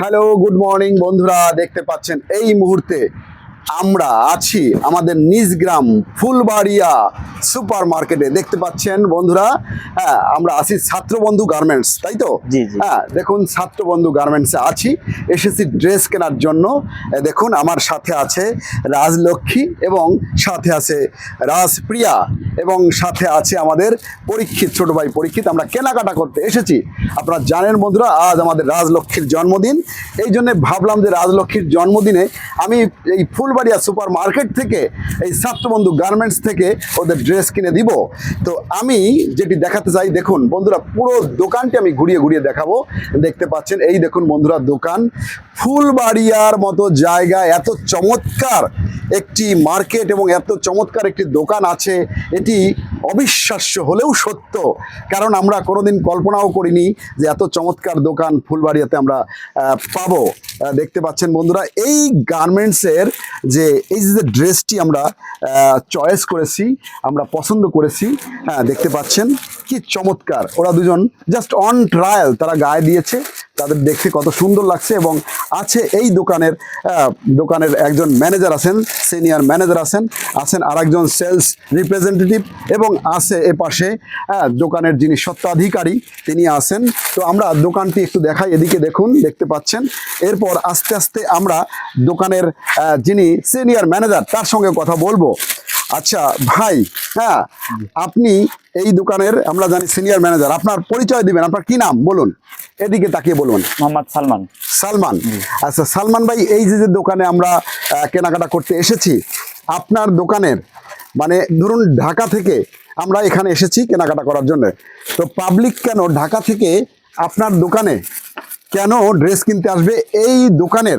Hello good morning বন্ধুরা দেখতে পাচ্ছেন এই মুহূর্তে আমরা আছি আমাদের নিজ গ্রাম ফুলবাড়িয়া সুপার মার্কেটে দেখতে পাচ্ছেন বন্ধুরা হ্যাঁ আমরা আছি ছাত্রবন্ধু গার্মেন্টস তাই তো। হ্যাঁ দেখুন ছাত্রবন্ধু গার্মেন্টসে আছি এসেছি ড্রেস কেনার জন্য। দেখুন আমার সাথে আছে রাজলক্ষ্মী এবং সাথে আছে রাজপ্রিয়া। এবং সাথে আছে আমাদের পরীক্ষিত, ছোট ভাই পরীক্ষিত, আমরা কেনাকাটা করতে এসেছি। আপনারা জানেন বন্ধুরা, আজ আমাদের রাজলক্ষ্মীর জন্মদিন। এই জন্য ভাবলাম যে রাজলক্ষ্মীর জন্মদিনে আমি এই ফুলবাড়িয়া সুপার মার্কেট থেকে, এই ছাত্রবন্ধু গার্মেন্টস থেকে ওদের ড্রেস কিনে দিব। তো আমি যেটি দেখাতে চাই, দেখুন বন্ধুরা, পুরো দোকানটি আমি ঘুরিয়ে ঘুরিয়ে দেখাবো। দেখতে পাচ্ছেন, এই দেখুন বন্ধুরা দোকান। ফুলবাড়িয়ার মতো জায়গা, এত চমৎকার একটি মার্কেট এবং এত চমৎকার একটি দোকান আছে। এটি অবিশ্বাস্য হলেও সত্য। কারণ আমরা কোনোদিন কল্পনাও করিনি যে এত চমৎকার দোকান ফুলবাড়িয়াতে আমরা পাবো। দেখতে পাচ্ছেন বন্ধুরা, এই গার্মেন্টসের যে, এই যে ড্রেসটি আমরা চয়েস করেছি, আমরা পছন্দ করেছি হ্যাঁ দেখতে পাচ্ছেন কি চমৎকার। ওরা দুজন জাস্ট অন ট্রায়াল তারা গায়ে দিয়েছে। তাদের দেখতে কত সুন্দর লাগছে এবং আছে এই দোকানের দোকানের একজন ম্যানেজার আছেন, সিনিয়র ম্যানেজার আছেন আছেন আরেকজন সেলস রিপ্রেজেন্টেটিভ এবং আছে এ পাশে দোকানের যিনি সত্ত্বাধিকারী তিনি আছেন। তো আমরা দোকানটি একটু দেখাই, এদিকে দেখুন, দেখতে পাচ্ছেন। এরপর আস্তে আস্তে আমরা দোকানের যিনি সিনিয়র ম্যানেজার, তার সঙ্গে কথা বলব। আচ্ছা ভাই হ্যাঁ আপনি এই দোকানের আমরা জানি সিনিয়র ম্যানেজার আপনার পরিচয় দিবেন আপনার কি নাম বলুন এদিকে তাকিয়ে বলুন। মোহাম্মদ সালমান। সালমান আচ্ছা সালমান ভাই এই যে যে দোকানে আমরা কেনাকাটা করতে এসেছি আপনার দোকানের মানে ধরুন ঢাকা থেকে আমরা এখানে এসেছি কেনাকাটা করার জন্য তো পাবলিক কেন ঢাকা থেকে আপনার দোকানে কেন ড্রেস কিনতে আসবে? এই দোকানের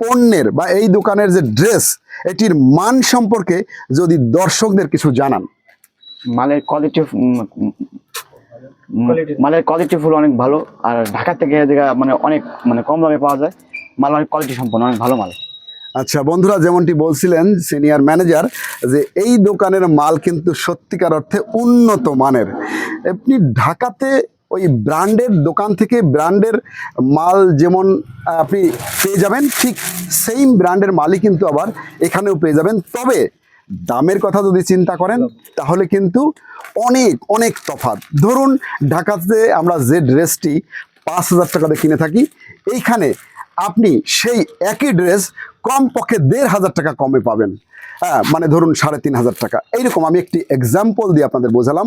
পণ্যের বা এই দোকানের যে ড্রেস এটির মান সম্পর্কে যদি দর্শকদের কিছু জানান। মালের কোয়ালিটি মালের কোয়ালিটি ফুল অনেক ভালো আর ঢাকা থেকে মানে অনেক মানে কম দামে পাওয়া যায়। মাল অনেক কোয়ালিটি সম্পন্ন অনেক ভালো মাল। আচ্ছা বন্ধুরা যেমনটি বলছিলেন সিনিয়র ম্যানেজার যে এই দোকানের মাল কিন্তু সত্যিকার অর্থে উন্নত মানের। আপনি ঢাকাতে ওই ব্র্যান্ডের দোকান থেকে ব্র্যান্ডের মাল যেমন আপনি পেয়ে যাবেন, ঠিক সেম ব্র্যান্ডের মালই কিন্তু আবার এখানেও পেয়ে যাবেন। তবে দামের কথা যদি চিন্তা করেন, তাহলে কিন্তু অনেক অনেক তফাৎ। ধরুন, ঢাকাতে আমরা যে ড্রেসটি পাঁচ হাজার টাকাতে কিনে থাকি, এইখানে আপনি সেই একই ড্রেস কম পক্ষে দেড় হাজার টাকা কমে পাবেন। হ্যাঁ মানে ধরুন সাড়ে তিন হাজার টাকা। এইরকম আমি একটি এক্সাম্পল দিয়ে আপনাদের বোঝালাম।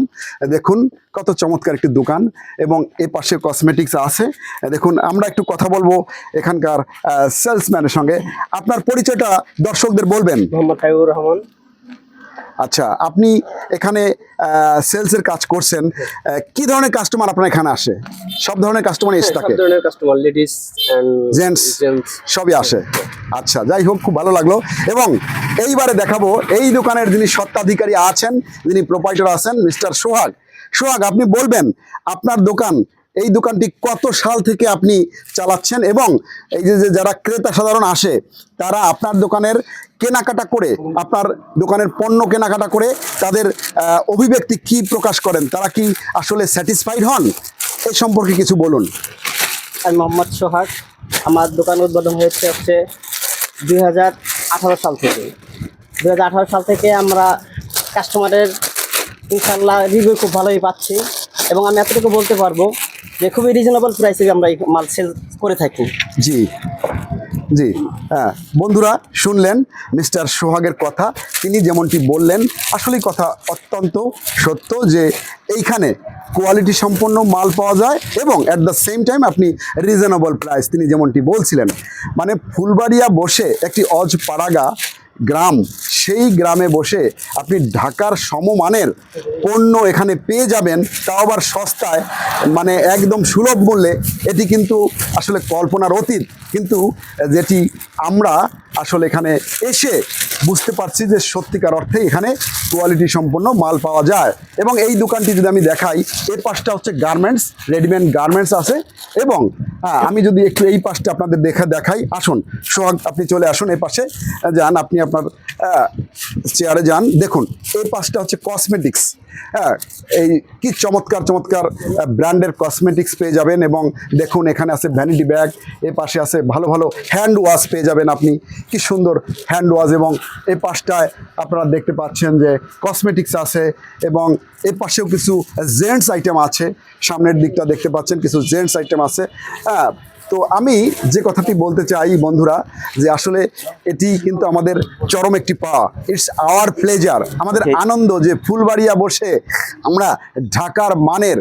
দেখুন কত চমৎকার একটি দোকান এবং এ পাশে কসমেটিক্স আছে। দেখুন আমরা একটু কথা বলব এখানকার সেলসম্যানের সঙ্গে। আপনার পরিচয়টা দর্শকদের বলবেন। মোহাম্মদ হাবিবুর রহমান। আচ্ছা আপনি এখানে সেলসের কাজ করছেন। কি ধরনের কাস্টমার আপনার এখানে আসে? সব ধরনের কাস্টমার এসে সব থাকে ধরনের কাস্টমার লেডিস এন্ড জেন্টস সবই আসে। আচ্ছা যাই হোক, খুব ভালো লাগল। এবং এইবারে দেখাবো, এই দোকানের যিনি সত্ত্বাধিকারী আছেন, যিনি প্রোপাইটার আছেন মিস্টার সোহাগ। সোহাগ, আপনি বলবেন, আপনার দোকান, এই দোকানটি কত সাল থেকে আপনি চালাচ্ছেন? এবং এই যে যারা ক্রেতা সাধারণ আসে, তারা আপনার দোকানের কেনাকাটা করে, আপনার দোকানের পণ্য কেনাকাটা করে, তাদের অভিব্যক্তি কি প্রকাশ করেন? তারা কি আসলে স্যাটিসফাইড হন? এই সম্পর্কে কিছু বলুন। আমি মোহাম্মদ সোহাগ। আমার দোকান উদ্বোধন হয়েছে হচ্ছে দুই হাজার আঠারো সাল থেকে। দুই হাজার আঠারো সাল থেকে আমরা কাস্টমারের ইনশাল্লাহ রিভিউ খুব ভালোই পাচ্ছি এবং আমি এতটুকু বলতে পারব যে খুবই রিজনেবল প্রাইসে আমরা এই মাল সেল করে থাকি। জি। জি হ্যাঁ বন্ধুরা শুনলেন মিস্টার সোহাগের কথা, তিনি যেমনটি বললেন, আসলেই কথা অত্যন্ত সত্য যে এইখানে কোয়ালিটি সম্পন্ন মাল পাওয়া যায় এবং অ্যাট দ্য সেম টাইম আপনি রিজনেবল প্রাইস তিনি যেমনটি বলছিলেন। মানে ফুলবাড়িয়া বসে একটি অজ পাড়াগা গ্রাম, সেই গ্রামে বসে আপনি ঢাকার সমমানের পণ্য এখানে পেয়ে যাবেন, তাও আবার সস্তায় মানে একদম সুলভ মূল্যে। এটি কিন্তু আসলে কল্পনার অতীত। কিন্তু যেটি আমরা আসলে এখানে এসে বুঝতে পারছি যে সত্যিকার অর্থে এখানে কোয়ালিটি সম্পন্ন মাল পাওয়া যায়। এবং এই দোকানটি যদি আমি দেখাই, এর পাশটা হচ্ছে গার্মেন্টস রেডিমেড গার্মেন্টস আছে। এবং হ্যাঁ আমি যদি একটু এই পাশটা আপনাদের দেখা দেখাই, আসুন, সোহাগ, আপনি চলে আসুন এই পাশে। যান, আপনি আপনার চেয়ারে যান। দেখুন, এই পাশটা হচ্ছে কসমেটিক্স হ্যাঁ এই কি চমৎকার চমৎকার ব্র্যান্ডের কসমেটিক্স পেয়ে যাবেন এবং দেখুন, এখানে আছে ভ্যানিটি ব্যাগ এ পাশে আছে ভালো ভালো হ্যান্ড ওয়াশ পেয়ে যাবেন আপনি। কি সুন্দর হ্যান্ড ওয়াশ এবং এই পাশটায় আপনারা দেখতে পাচ্ছেন যে কসমেটিক্স আছে এবং এ পাশেও কিছু জেন্টস আইটেম আছে। সামনের দিকটা দেখতে পাচ্ছেন, কিছু জেন্টস আইটেম আছে। হ্যাঁ তো আমি যে কথাটি বলতে চাই বন্ধুরা যে আসলে এটি কিন্তু আমাদের চরম একটি পা। ইটস আওয়ার প্লেজার আমাদের আনন্দ যে ফুলবাড়িয়া বসে আমরা ঢাকার মানের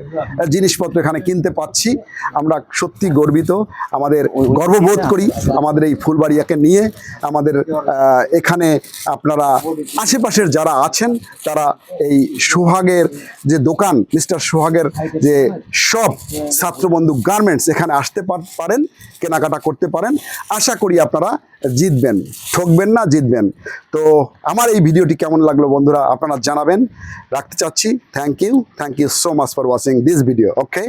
জিনিসপত্র এখানে কিনতে পাচ্ছি। আমরা সত্যি গর্বিত আমাদের গর্ববোধ করি আমাদের এই ফুলবাড়িয়াকে নিয়ে। আমাদের এখানে আপনারা আশেপাশের যারা আছেন তারা এই সোহাগের যে দোকান মিস্টার সোহাগের যে সব ছাত্রবন্ধু গার্মেন্টস এখানে আসতে পার- পারেন, কেনাকাটা করতে পারেন। আশা করি আপনারা জিতবেন। ঠকবেন না, জিতবেন। তো আমার এই ভিডিওটি কেমন লাগল বন্ধুরা, আপনারা জানাবেন। রাখতে চাচ্ছি। Thank you thank you so much for watching this video okay